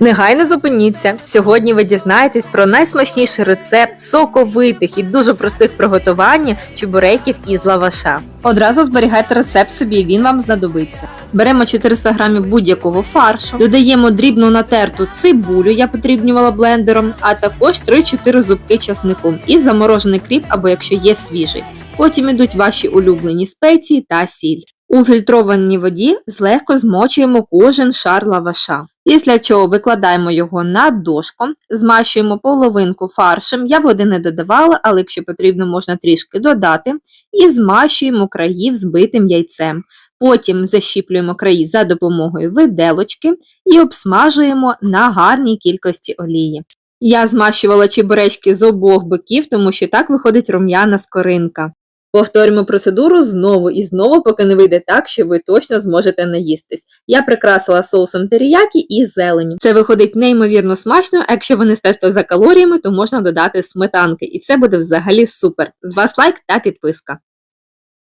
Негайно зупиніться. Сьогодні ви дізнаєтесь про найсмачніший рецепт соковитих і дуже простих приготування чебуреків із лаваша. Одразу зберігайте рецепт собі, він вам знадобиться. Беремо 400 грамів будь-якого фаршу, додаємо дрібну натерту цибулю, я потрібнювала блендером, а також 3-4 зубки часнику і заморожений кріп або якщо є свіжий. Потім ідуть ваші улюблені спеції та сіль. У фільтрованій воді злегко змочуємо кожен шар лаваша. Після чого викладаємо його на дошку, змащуємо половинку фаршем. Я води не додавала, але якщо потрібно, можна трішки додати. І змащуємо краї взбитим яйцем. Потім защіплюємо краї за допомогою виделочки і обсмажуємо на гарній кількості олії. Я змащувала чебуречки з обох боків, тому що так виходить рум'яна скоринка. Повторюємо процедуру знову і знову, поки не вийде так, що ви точно зможете наїстись. Я прикрасила соусом теріякі і зеленю. Це виходить неймовірно смачно, а якщо ви не стежте за калоріями, то можна додати сметанки, і це буде взагалі супер. З вас лайк та підписка.